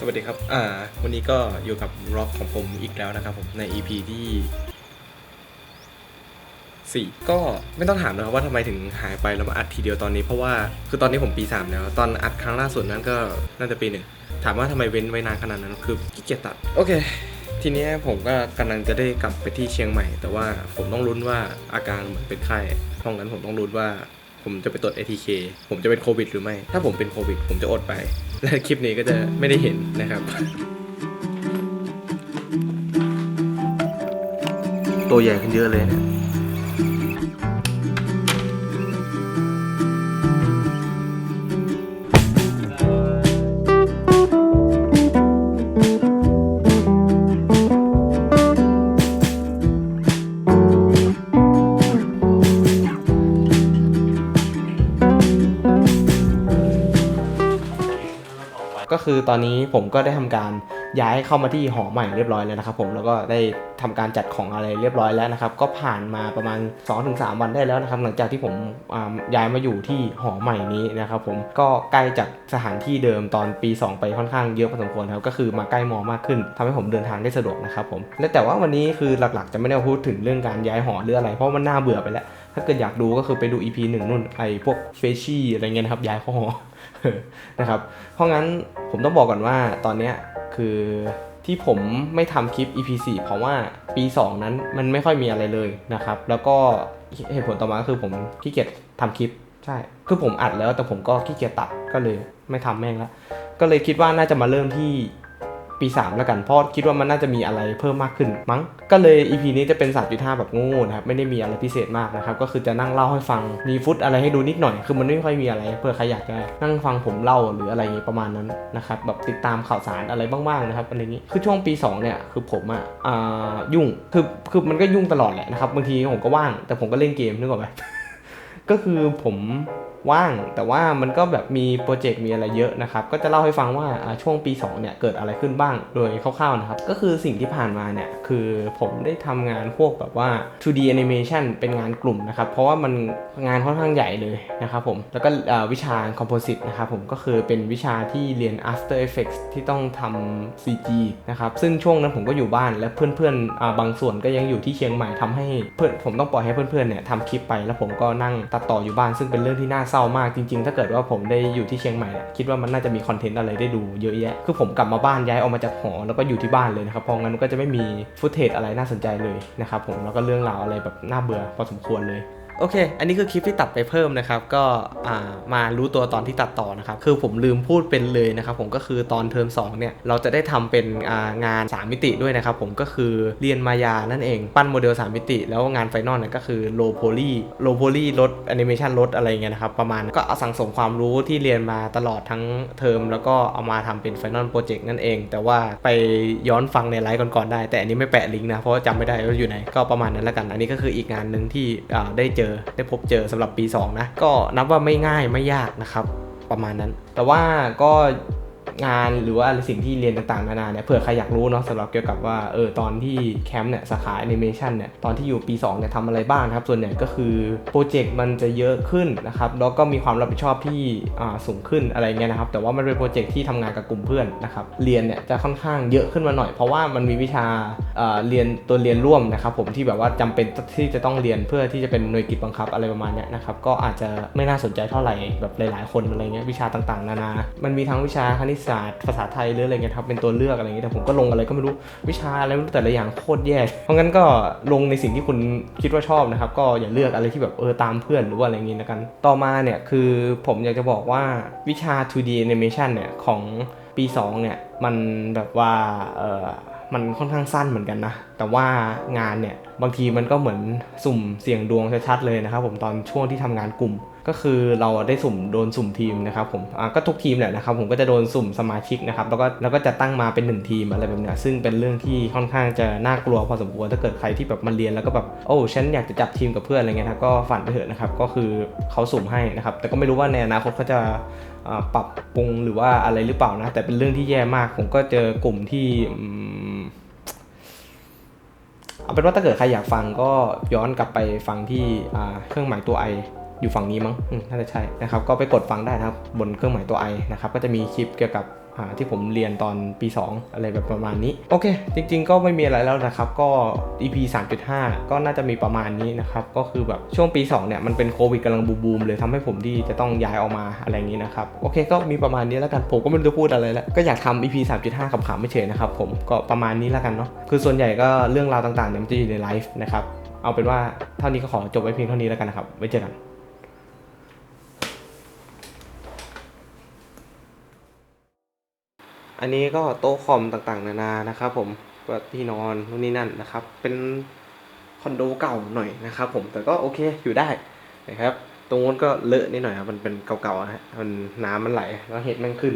สวัสดีครับ อ่า วันนี้ก็อยู่กับร็อกของผมอีกแล้วนะครับผม ใน EP ที่ 4 ก็ไม่ต้องถามนะครับว่าทำไมถึงหายไปแล้วมาอัดทีเดียวตอนนี้ เพราะว่าคือตอนนี้ผมปี 3 แล้ว ตอนอัดครั้งล่าสุดนั้นก็น่าจะปีหนึ่ง ถามว่าทำไมเว้นไว้นานขนาดนั้น คือขี้เกียจตัด โอเค ทีนี้ผมก็กำลังจะได้กลับไปที่เชียงใหม่ แต่ว่าผมต้องลุ้นว่าอาการเหมือนเป็นไข้เพราะงั้นผมต้องลุ้นว่า ผมจะไปตรวจ ATK ผมจะเป็นโควิดหรือไม่ ถ้าผมเป็นโควิด ผมจะอดไป และคลิปนี้ก็จะไม่ได้เห็นนะครับ ตัวใหญ่ขึ้นเยอะเลยเนี่ย ก็คือตอนนี้ผมก็ได้ทำการย้ายเข้ามาที่หอใหม่เรียบร้อยแล้วนะครับผมแล้วก็ได้ทำการจัดของอะไรเรียบร้อยแล้วนะครับ ก็ผ่านมาประมาณ 2-3 วันได้แล้วนะครับ หลังจากที่ผมย้ายมาอยู่ที่หอใหม่นี้นะครับผมก็ใกล้จากสถานที่เดิมตอนปี 2 ไปค่อนข้างเยอะพอสมควรครับก็คือมาใกล้มอมากขึ้นทำให้ผมเดินทางได้สะดวกนะครับผมและแต่ว่าวันนี้คือหลักๆ จะไม่ได้พูดถึงเรื่องการย้ายหอหรืออะไร เพราะมันน่าเบื่อไปแล้ว ถ้าเกิดอยากดูก็คือไปดู EP หนึ่งนู่นไอพวกเฟชชี่อะไรเงี้ยนะครับย้ายเข้าหอนะครับเพราะงั้นผมต้องบอกก่อนว่าตอนเนี้ยคือที่ผมไม่ทำคลิป EP 4เพราะว่าปี 2 นั้นมันไม่ค่อยมีอะไรเลยนะครับ แล้วก็เหตุผลต่อมาก็คือผมขี้เกียจทำคลิปใช่คือผมอัดแล้วแต่ผมก็ขี้เกียจตัดก็เลยไม่ทำแม่งละก็เลยคิดว่าน่าจะมาเริ่มที่ ปี 3 แล้วกัน เพราะคิดว่ามันน่าจะมีอะไรเพิ่มมากขึ้นมั้ง ก็เลย EP นี้จะเป็น 3.5 แบบง่ๆนะครับ ไม่ได้มีอะไรพิเศษมากนะครับ ก็คือจะนั่งเล่าให้ฟัง มีฟุตอะไรให้ดูนิดหน่อย คือมันไม่ค่อยมีอะไร เพื่อใครอยากจะนั่งฟังผมเล่าหรืออะไรอย่างงี้ประมาณนั้นนะครับ แบบติดตามข่าวสารอะไรบ้างๆนะครับอะไรอย่างงี้ คือช่วงปี 2 เนี่ย คือผมอะยุ่ง คือ คือมันก็ยุ่งตลอดแหละนะครับ บางทีผมก็ว่าง แต่ผมก็เล่นเกมนึกออกไหม ก็คือผมว่างแต่ว่ามันก็แบบมีโปรเจกต์มีอะไรเยอะนะครับ ก็จะเล่าให้ฟังว่าช่วงปี 2 เนี่ย เกิดอะไรขึ้นบ้างโดยคร่าวๆนะครับ ก็คือสิ่งที่ผ่านมาเนี่ย คือผมได้ทำงานพวกแบบว่า 2D animation เป็นงานกลุ่มนะครับ เพราะว่ามันงานค่อนข้างใหญ่เลยนะครับผม แล้วก็วิชา composite นะครับผมก็คือเป็นวิชาที่เรียน after effects ที่ต้องทำ CG นะครับ ซึ่งช่วงนั้นผมก็อยู่บ้านและเพื่อนๆบางส่วนก็ยังอยู่ที่เชียงใหม่ทำให้เพื่อนผมต้องปล่อยให้เพื่อนๆเนี่ยทำคลิปไปแล้วผมก็นั่งตัดต่ออยู่บ้านซึ่งเป็นเรื่องที่น่าเศร้ามากจริง ๆ ถ้าเกิดว่าผมได้อยู่ที่เชียงใหม่เนี่ยคิดว่ามันน่าจะมีคอนเทนต์อะไรได้ดูเยอะแยะ คือผมกลับมาบ้านย้ายออกมาจากหอแล้วก็อยู่ที่บ้านเลยนะครับเพราะงั้นมันก็จะไม่มีฟุตเทจอะไรน่าสนใจเลยนะครับผมแล้วก็เรื่องราวอะไรแบบน่าเบื่อพอสมควรเลย โอเค อันนี้คือคลิปที่ตัดไปเพิ่มนะครับ ก็มารู้ตัวตอนที่ตัดต่อนะครับ คือผมลืมพูดเป็นเลยนะครับ ผมก็คือตอนเทอม2เนี่ย เราจะได้ทำเป็นงาน 3 มิติด้วยนะครับ ผมก็คือเรียนมายานั่นเอง ปั้นโมเดล 3 มิติ แล้วงานไฟนอลเนี่ยก็คือโลโพลีโลโพลีลดแอนิเมชันลดอะไรเงี้ยนะครับ ประมาณก็สั่งสมความรู้ที่เรียนมาตลอดทั้งเทอม แล้วก็เอามาทำเป็นไฟนอลโปรเจกต์นั่นเอง แต่ว่าไปย้อนฟังในไลฟ์ก่อนๆได้ แต่อันนี้ไม่แปะลิงก์นะ เพราะจำไม่ได้ว่าอยู่ไหน ก็ประมาณนั้นล้วกัน อันนี้ก็คืออีกงานหนึ่งที่ได้เจอได้พบเจอสำหรับปี 2 นะ ก็นับว่าไม่ง่ายไม่ยากนะครับ ประมาณนั้น แต่ว่าก็ งานหรือว่าอะไรสิ่งที่เรียนต่างๆนานาเนี่ยเผื่อใครอยากรู้เนาะสำหรับเกี่ยวกับว่าเออตอนที่แคมป์เนี่ยสาขาแอนิเมชันเนี่ยตอนที่อยู่ปี2เนี่ยทำอะไรบ้างครับ ส่วนใหญ่ก็คือโปรเจกต์มันจะเยอะขึ้นนะครับแล้วก็มีความรับผิดชอบที่อ่าสูงขึ้นอะไรเงี้ยนะครับแต่ว่ามันเป็นโปรเจกต์ที่ทำงานกับกลุ่มเพื่อนนะครับเรียนเนี่ยจะค่อนข้างเยอะขึ้นมาหน่อย เพราะว่ามันมีวิชาอ่าเรียนตัวเรียนร่วมนะครับผมที่แบบว่าจำเป็นที่จะต้องเรียนเพื่อที่จะเป็นหน่วยกิจบังคับอะไรประมาณเนี้ยนะครับก็อาจจะไม่น่าสนใจเท่าไหร่แบบหลาย ๆ คนอะไรเงี้ยวิชาต่างๆ นานา มันมีทั้งวิชาคณิตศาสตร์ภาษาไทยหรืออะไรเงี้ยครับเป็นตัวเลือกอะไรเงี้ยแต่ผมก็ลงอะไรก็ไม่รู้วิชาอะไรไม่รู้แต่ละอย่างโคตรแย่เพราะงั้นก็ลงในสิ่งที่คุณคิดว่าชอบนะครับ ก็อย่าเลือกอะไรที่แบบเออตามเพื่อนหรือว่าอะไรเงี้ยนะกันต่อมาเนี่ยคือผมอยากจะบอกว่าวิชา 2D animation เนี่ยของปี 2 เนี่ย มันแบบว่าเออ มันค่อนข้างสั้นเหมือนกันนะ แต่ว่างานเนี่ยบางทีมันก็เหมือนสุ่มเสี่ยงดวงชัดๆเลยนะครับผมตอนช่วงที่ทำงานกลุ่ม ก็คือเราได้สุ่มโดนสุ่มทีมนะครับผมก็ทุกทีมแหละนะครับผมก็จะโดนสุ่มสมาชิกนะครับแล้วก็แล้วก็จะตั้งมาเป็นหนึ่งทีมอะไรแบบเนี้ยซึ่งเป็นเรื่องที่ค่อนข้างจะน่ากลัวพอสมควรถ้าเกิดใครที่แบบมาเรียนแล้วก็แบบโอ้ฉันอยากจะจับทีมกับเพื่อนอะไรเงี้ยนะก็ฝันไปเถอะนะครับก็คือเขาสุ่มให้นะครับแต่ก็ไม่รู้ว่าในอนาคตเขาจะปรับปรุงหรือว่าอะไรหรือเปล่านะแต่เป็นเรื่องที่แย่มากผมก็เจอกลุ่มที่ม เอาเป็นว่าถ้าเกิดใครอยากฟังก็ย้อนกลับไปฟังที่เครื่องหมายตัวไออยู่ฝั่งนี้มั้งน่าจะใช่นะครับ ก็ไปกดฟังได้นะครับบนเครื่องหมายตัวไอนะครับ ก็จะมีคลิปเกี่ยวกับ ที่ผมเรียนตอนปี2อะไรแบบประมาณนี้ โอเค จริง ๆ ก็ไม่มีอะไรแล้วนะครับ ก็ EP 3.5 ก็น่าจะมีประมาณนี้นะครับ ก็คือแบบช่วงปี 2 เนี่ย มันเป็นโควิดกำลังบูมๆเลยทำให้ผมที่จะต้องย้ายออกมาอะไรอย่างนี้นะครับ โอเค ก็มีประมาณนี้แล้วกัน ผมก็ไม่รู้จะพูดอะไรแล้ว ก็อยากทำ EP 3.5กับขำไม่เฉยนะครับผม ก็ประมาณนี้แล้วกันเนาะ คือส่วนใหญ่ก็เรื่องราวต่างๆเนี่ยมันจะอยู่ในไลฟ์นะครับ เอาเป็นว่าเท่านี้ก็ขอจบไว้เพียงเท่านี้แล้วกันนะครับ ไว้เจอกัน อันนี้ก็โต๊ะคอมต่างๆ นานานะครับ ผมก็ที่นอนนู่นนี่นั่นนะครับ เป็นคอนโดเก่าหน่อยนะครับ ผมแต่ก็โอเคอยู่ได้นะครับ ตรงนู้นก็เลอะนิดหน่อยครับมันเป็นเก่าๆนะฮะมันน้ำมันไหลแล้วเห็ดมันขึ้น